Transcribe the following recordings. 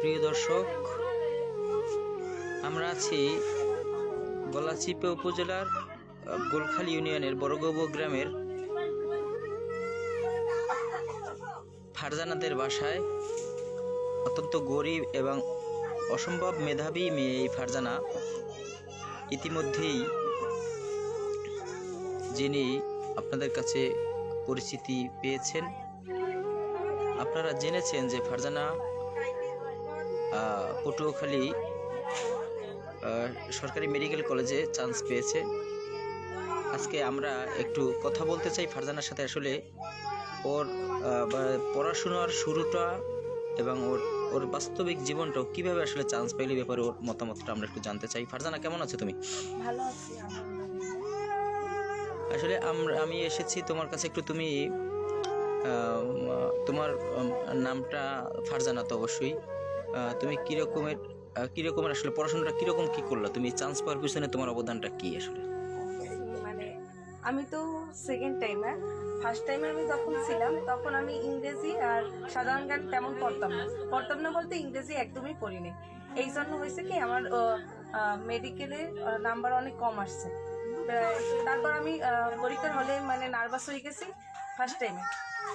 প্রিয় দর্শক, আমরা আছি গলাচিপে উপজেলার গোলখালী ইউনিয়নের বড়গব গ্রামের ফারজানাদের বাসায়। অত্যন্ত গরিব এবং অসম্ভব মেধাবী মেয়ে এই ফারজানা। ইতিমধ্যেই যিনি আপনাদের কাছে পরিচিতি পেয়েছেন, আপনারা জেনেছেন যে ফারজানা পটুয়াখালী সরকারি মেডিকেল কলেজে চান্স পেয়েছে। আজকে আমরা একটু কথা বলতে চাই ফারজানার সাথে আসলে। ওর পড়াশোনার শুরুটা এবং ওর ওর বাস্তবিক জীবনটাও কীভাবে আসলে চান্স পাইলে ব্যাপারে ওর মতামতটা আমরা একটু জানতে চাই। ফারজানা কেমন আছো তুমি? ভালো আছি আসলে আমরা আমি এসেছি তোমার কাছে একটু তুমি তোমার নামটা ফারজানা তো অবশ্যই। তুমি কীরকমের কীরকমের আসলে পড়াশোনাটা কীরকম কী করল? তুমি চান্স পাওয়ার পিছনে তোমার অবদানটা কী আসলে? মানে আমি তো সেকেন্ড টাইমে ফার্স্ট টাইমে আমি যখন ছিলাম, তখন আমি ইংরেজি আর সাধারণ জ্ঞান তেমন পড়তাম না। পড়তাম না বলতে ইংরেজি একদমই পড়িনি। এই জন্য হয়েছে কি, আমার মেডিকেলে নাম্বার অনেক কম আসছে। তারপর আমি পরীক্ষার হলে মানে নার্ভাস হয়ে গেছি। ফার্স্ট টাইমে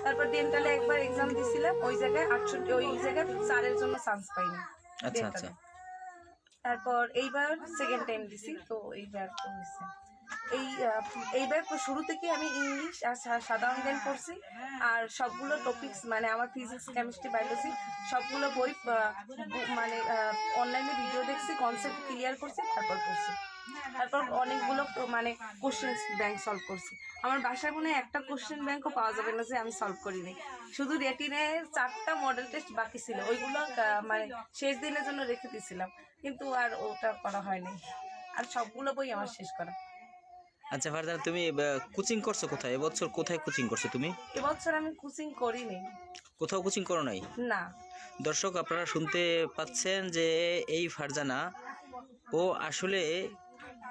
তারপর ডেন্টালে একবার এক্সাম দিছিলাম ওই জায়গায় আটষট্টি ওই জায়গায় চারের জন্য চান্স পাইনি আচ্ছা আচ্ছা। তারপর এইবার সেকেন্ড টাইম দিছি তো এইবার তো হয়েছে। এই এইবার শুরু থেকে আমি ইংলিশ আর সাধারণ জ্ঞান পড়ছি আর সবগুলো টপিকস মানে আমার ফিজিক্স কেমিস্ট্রি বায়োলজি সবগুলো বই মানে অনলাইনে ভিডিও দেখছি কনসেপ্ট ক্লিয়ার করছি তারপর পড়ছি। তারপর অনেকগুলো মানে কোশ্চেন ব্যাংক সলভ করছি। আমার বাসায় মনে হয় একটা কোশ্চেন ব্যাংকও পাওয়া যাবে না যে আমি সলভ করিনি। শুধু রেটিনের চারটা মডেল টেস্ট বাকি ছিল। ওইগুলো মানে শেষ দিনের জন্য রেখে দিয়েছিলাম কিন্তু আর ওটা করা হয়নি। আর সবগুলো বই আমার শেষ করা। আচ্ছা ফারজানা তুমি কোচিং করছ কোথায়? এবছর কোথায় কোচিং করছ তুমি? এবছর আমি কোচিং করিনি। কোথাও কোচিং করো নাই? না। দর্শক আপনারা শুনতে পাচ্ছেন যে এই ফারজানা ও আসলে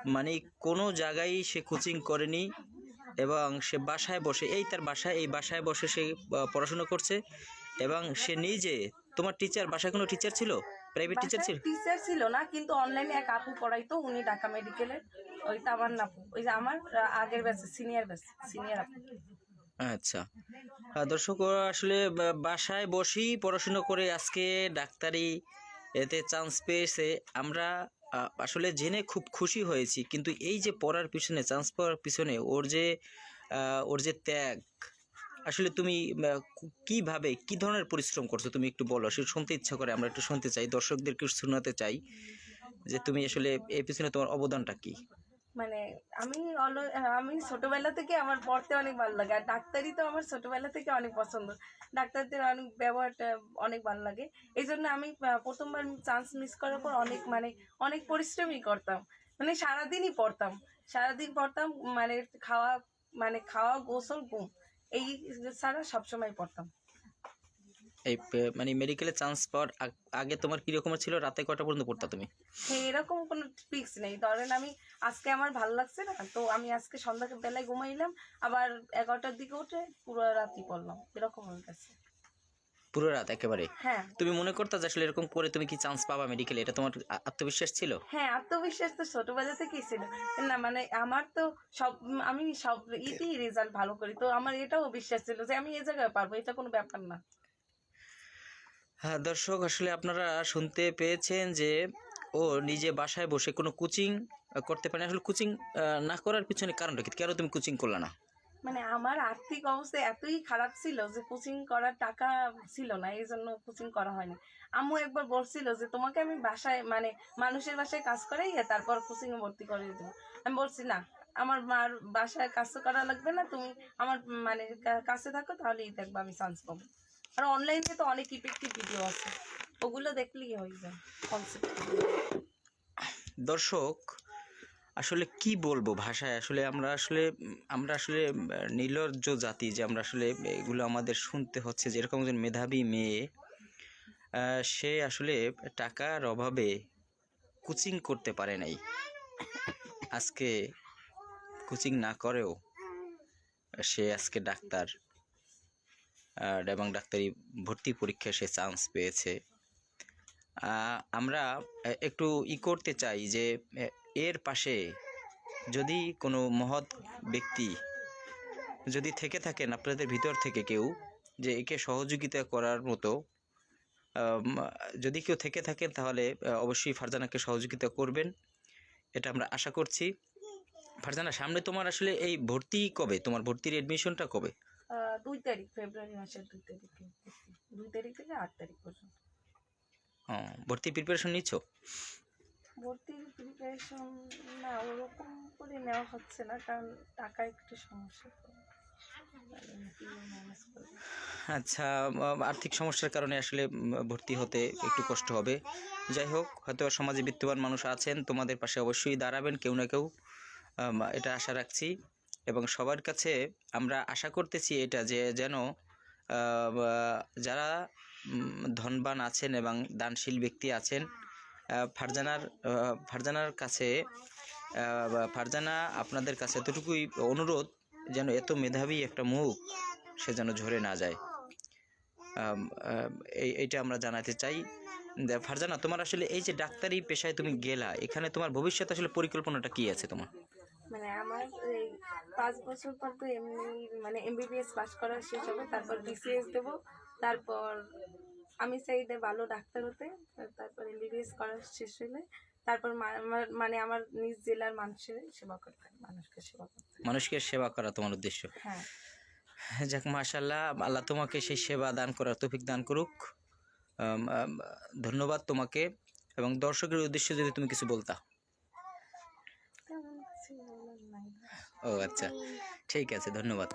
মানে কোনো জায়গায় সে কোচিং করেনি এবং সে বাসায় বসে এই তার বাসায় এই বাসায় বসে সে পড়াশোনা করছে এবং সে নিজে তোমার টিচার বাসায় কোনো টিচার ছিল? প্রাইভেট টিচার ছিল? টিচার ছিল না কিন্তু অনলাইনে এক আপু পড়াইতো উনি ঢাকা মেডিকেলের ওই তামান আপু ওই যে আমার আগের ব্যাচে সিনিয়র ব্যাচ সিনিয়র আপু। আচ্ছা। দর্শক আসলে বাসায় বসেই পড়াশোনা করে আজকে ডাক্তারি এতে চান্স পেয়েছে। আমরা আসলে জেনে খুব খুশি হয়েছি। কিন্তু এই যে পড়ার পিছনে চান্স পাওয়ার পিছনে ওর যে ওর যে ত্যাগ, আসলে তুমি কীভাবে, কি ধরনের পরিশ্রম করছ তুমি একটু বলো? সে শুনতে ইচ্ছা করে, আমরা একটু শুনতে চাই দর্শকদেরকে শোনাতে চাই যে তুমি আসলে এর পিছনে তোমার অবদানটা কি? মানে আমি অল- আমি ছোটবেলা থেকে আমার পড়তে অনেক ভালো লাগে। আর ডাক্তারি তো আমার ছোটবেলা থেকে অনেক পছন্দ। ডাক্তারদের অনেক ব্যবহারটা অনেক ভালো লাগে। এই জন্য আমি প্রথমবার চান্স মিস করার পর অনেক মানে অনেক পরিশ্রমই করতাম। মানে সারাদিনই পড়তাম। সারাদিন পড়তাম মানে খাওয়া মানে খাওয়া গোসল, ঘুম, এই ছাড়া সবসময় পড়তাম। এই মানে মেডিকেলে চান্স পাওয়ার আগে তোমার কি রকমের ছিল? রাতে কটা পর্যন্ত পড়তা তুমি? এরকম কোনো ফিক্স নেই। ধরেন আমি আজকে আমার ভালো লাগছে না তো আমি আজকে সন্ধ্যা বেলায় ঘুমাইলাম আবার এগারোটার দিকে উঠে পুরো রাতই পড়লাম। এরকম হয়ে গেছে। পুরো রাত একেবারে? হ্যাঁ। তুমি মনে করতে যে আসলে এরকম করে তুমি কি চান্স পাবা মেডিকেলে এটা তোমার আত্মবিশ্বাস ছিল? হ্যাঁ আত্মবিশ্বাস তো ছোটবেলা থেকেই ছিল। না মানে আমার তো সব আমি সব ইতেই রেজাল্ট ভালো করি তো আমার এটাও বিশ্বাস ছিল যে আমি এই জায়গায় পারব এটা কোনো ব্যাপার না। হ্যাঁ দর্শক, আসলে আপনারা শুনতে পেয়েছেন যে ও নিজে বাসায় বসে কোনো কোচিং করতে পারে। আসলে কোচিং না করার পিছনে কারণটা কি? কেন তুমি কোচিং করলে না? মানে আমার আর্থিক অবস্থা এতই খারাপ ছিল যে কোচিং করার টাকা ছিল না, এই জন্য কোচিং করা হয়নি। আম্মু একবার বলছিল যে, তোমাকে আমি বাসায় মানে মানুষের বাসায় কাজ করাই তারপর কোচিং এ ভর্তি করে দেবো। আমি বলছি, না, আমার মার বাসায় কাজ করা লাগবে না, তুমি আমার মানে কাছে থাকো, তাহলেই দেখব, আমি চান্স পাবো। আর অনলাইনে তো অনেক ইফেক্টিভ ভিডিও আছে। ওগুলো দেখলেই হয়ে যায় কনসেপ্ট দর্শক, আসলে কি বলব ভাষায়? আসলে আমরা আসলে আমরা আসলে নির্লজ্জ জাতি যে আমরা আসলে এগুলো আমাদের শুনতে হচ্ছে। যে এরকম একজন মেধাবী মেয়ে সে আসলে টাকার অভাবে কোচিং করতে পারে নাই। আজকে কোচিং না করেও সে আজকে ডাক্তার। এবং ডাক্তারি ভর্তি পরীক্ষায় সে চান্স পেয়েছে। আমরা একটু ই করতে চাই যে এর পাশে যদি কোনো মহৎ ব্যক্তি যদি থেকে থাকেন, আপনাদের ভিতর থেকে কেউ, যে একে সহযোগিতা করার মতো যদি কেউ থেকে থাকেন তাহলে অবশ্যই ফারজানাকে সহযোগিতা করবেন। এটা আমরা আশা করছি। ফারজানা, সামনে তোমার আসলে এই ভর্তি কবে? তোমার ভর্তির এডমিশনটা কবে? দুই তারিখ ফেব্রুয়ারি মাসের দুই তারিখে দুই তারিখ থেকে আট তারিখ পর্যন্ত। ভর্তি প্রিপারেশন নিচ্ছ? ভর্তির প্রিপারেশন না ওরকম করে নেওয়া হচ্ছে না কারণ টাকা একটু সমস্যা? আচ্ছা আর্থিক সমস্যার কারণে আসলে ভর্তি হতে একটু কষ্ট হবে। যাই হোক হয়তো সমাজে বিত্তবান মানুষ আছেন তোমাদের পাশে অবশ্যই দাঁড়াবেন কেউ না কেউ। এটা আশা রাখছি। এবং সবার কাছে আমরা আশা করতেছি এটা যে যেন যারা ধনবান আছেন এবং দানশীল ব্যক্তি আছেন ফারজানার ফারজানার কাছে ফারজানা আপনাদের কাছে এতটুকুই অনুরোধ যেন এত মেধাবী একটা মুখ সে যেন ঝরে না যায়। এইটা আমরা জানাতে চাই। ফারজানা, তোমার আসলে এই যে ডাক্তারি পেশায় তুমি গেলা, এখানে তোমার ভবিষ্যৎ আসলে পরিকল্পনাটা কি আছে তোমার? মানে আমার এই পাঁচ বছর পর তো এমনি মানে এমবিবিএস পাস করা শেষ হবে তারপর বিসিএস দেব তারপর আমি চাই যে ভালো ডাক্তার হতে তারপর এমবিবিএস করা শেষ হলে তারপর মানে আমার নিজ জেলার মানুষের সেবা করতে মানুষকে সেবা করতে মানুষকে সেবা করা তোমার উদ্দেশ্য? হ্যাঁ। যাক মাশাল্লাহ আল্লাহ তোমাকে সেই সেবা দান করার তৌফিক দান করুক। ধন্যবাদ তোমাকে এবং দর্শকের উদ্দেশ্যে যদি তুমি কিছু বলতা তেমন কিছু বলার নাই ও আচ্ছা ঠিক আছে ধন্যবাদ।